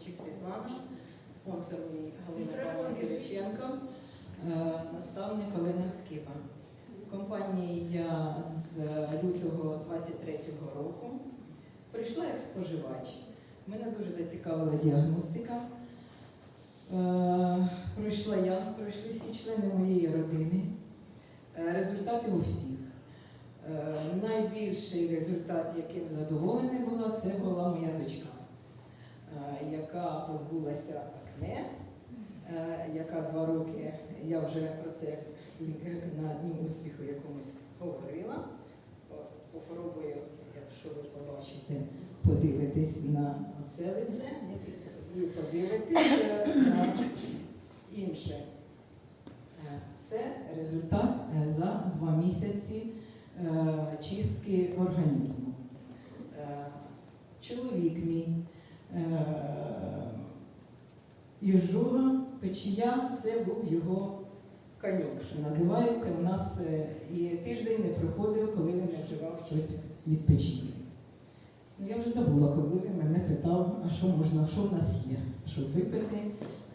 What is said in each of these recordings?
Кравчук Світлана, спонсор мій Галина Павловна Кириченко, е, наставник Олена Скиба. В компанії я з лютого 23-го року прийшла як споживач. Мене дуже зацікавила діагностика. Е, Пройшла я, пройшли всі члени моєї родини. Е, Результати у всіх. Е, Найбільший результат, яким задоволена була, це була моя дочка, е, яка позбулася акне, е, яка два роки, я вже про це на дні успіху якомусь говорила. Попробую, якщо ви побачите, подивитись на це лице і подивитись е, на інше. Е, Це результат е, за два місяці е, чистки організму. Е, Чоловік мій е, Южуга, печія, це був його коньок, що називається. У нас е, і тиждень не проходив, коли він не вживав щось від печії. Ну, я вже забула, коли він мене питав, а що можна, що в нас є, щоб випити,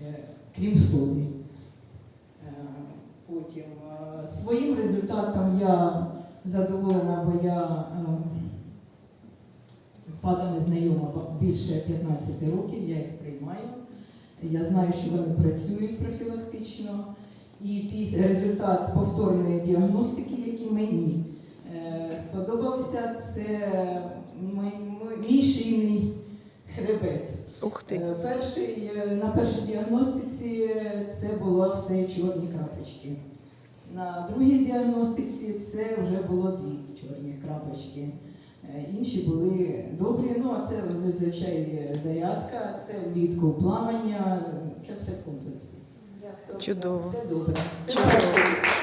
е, крім соди. Е, Потім своїм результатом я задоволена, бо я з ПАДами знайома більше 15 років, я їх приймаю. Я знаю, що вони працюють профілактично. І після результат повторної діагностики, який мені е, сподобався, це мій, мій шийний хребет. Ух ти. Е, Перший, е, на першій діагностиці це було все чорні крапочки. На другій діагностиці це вже було дві чорні крапочки. Е, Інші були добрі, ну а це зазвичай е, зарядка, це влітку плавання, це все в комплексі. Чудово. Все добре. Все Чудово. добре.